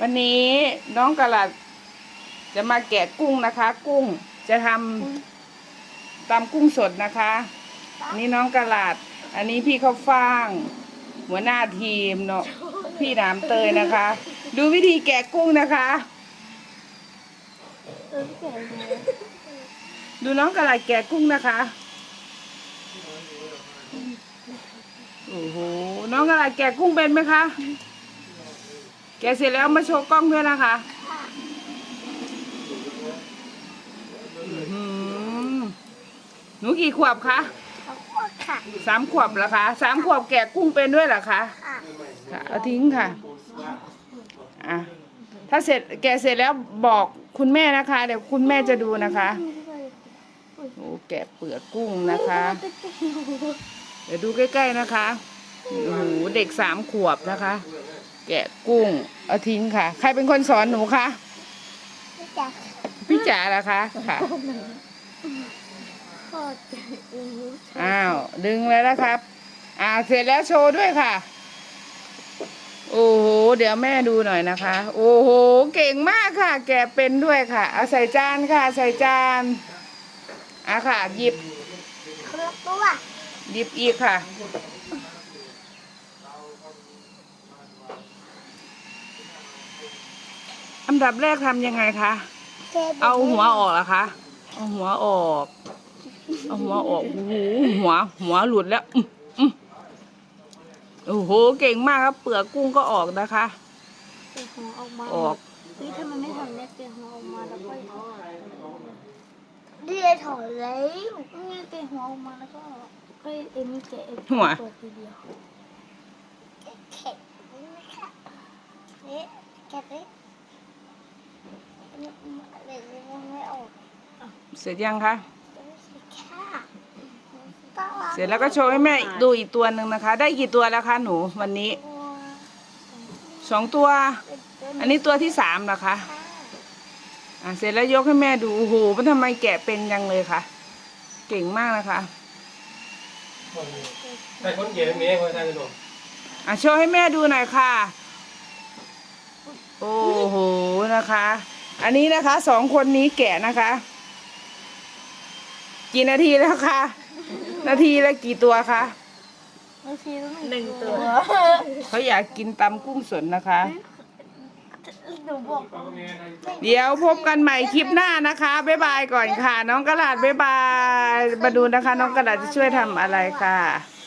วันนี้น้องกะหลัดจะมาแกะกุ้งนะคะ กุ้งจะทำตำกุ้งสดนะคะอันนี้น้องกะหลัด อันนี้พี่เขาฟาง หัวหน้าทีมเนาะพี่น้ำเตยนะคะ ดูวิธีแกะกุ้งนะคะ ดูน้องกะหลัดแกะกุ้งนะคะโอ้โหน้องกะหลัดแกะกุ้งเป็นไหมคะ แกะเสร็จแล้วมาโชว์กล้องด้วยนะคะอื้อหือหนูกี่ขวบคะเขาอ้วนค่ะ สามขวบเหรอคะสามขวบแกะกุ้งเป็นด้วยเหรอคะค่ะค่ะเอาทิ้งค่ะอะถ้าเสร็จแกะเสร็จแล้วบอกคุณแม่นะคะ เดี๋ยวคุณแม่จะดูนะคะโอ้แกะเปลือกกุ้งนะคะ เดี๋ยวดูใกล้ๆนะคะโอ้โหเด็กสามขวบนะคะ แกะกุ้งเอาทิ้งค่ะ ใครเป็นคนสอนหนูคะไม่จักพี่จ๋าเหรอคะค่ะโคตรอืออ้าวดึงเลยนะครับ อ่าเสร็จแล้วโชว์ด้วยค่ะ โอ้โหเดี๋ยวแม่ดูหน่อยนะคะ โอ้โหเก่งมากค่ะ แกะเป็นด้วยค่ะ เอาใส่จานค่ะ ใส่จานอะค่ะ หยิบเครื่องตัวหยิบอีกค่ะ อัน ดับแรกทำยังไงคะ เอาหัวออกเหรอคะ เอาหัวออก เอาหัวออกโอ้โหหัว หัวหลุดแล้วอื้ออื้อโอ้โห เก่งมากครับ เปลือกกุ้งก็ออกนะคะเกหัวออกมาออกเฮ้ยถ้ามันไม่ทำเนี่ยเกหัวออกมาแล้วก็เรียถอยแล้วเนี่ยเกหัวออกมาแล้วก็ก็เอ็มเกะหัวเปิดทีเดียวแข็งนะคะเนี่ยแกะเลยมันไม่ออก เสร็จยังคะค่ะเสร็จแล้วก็โชว์ให้แม่ดูอีกตัวหนึ่งนะคะ ได้กี่ตัวแล้วคะหนูวันนี้สองตัว อันนี้ตัวที่สามเหรอคะอะเสร็จแล้วยกให้แม่ดูโอ้โหมันทำไมแกะเป็นยังเลยคะเก่งมากนะคะใช่คนเก่งเมียคนไทยกันหนูอะโชว์ให้แม่ดูหน่อยค่ะ โอ้โหนะคะ อันนี้นะคะสองคนนี้แกะนะคะ กี่นาทีแล้วคะ นาทีละกี่ตัวคะหนึ่งตัว เขาอยากกินตำกุ้งสดนะคะ หนูบอกเดี๋ยวพบกันใหม่คลิปหน้านะคะ บ๊ายบายก่อนค่ะ น้องกระดาษบ๊ายบาย มาดูนะคะ น้องกระดาษจะช่วยทำอะไรค่ะ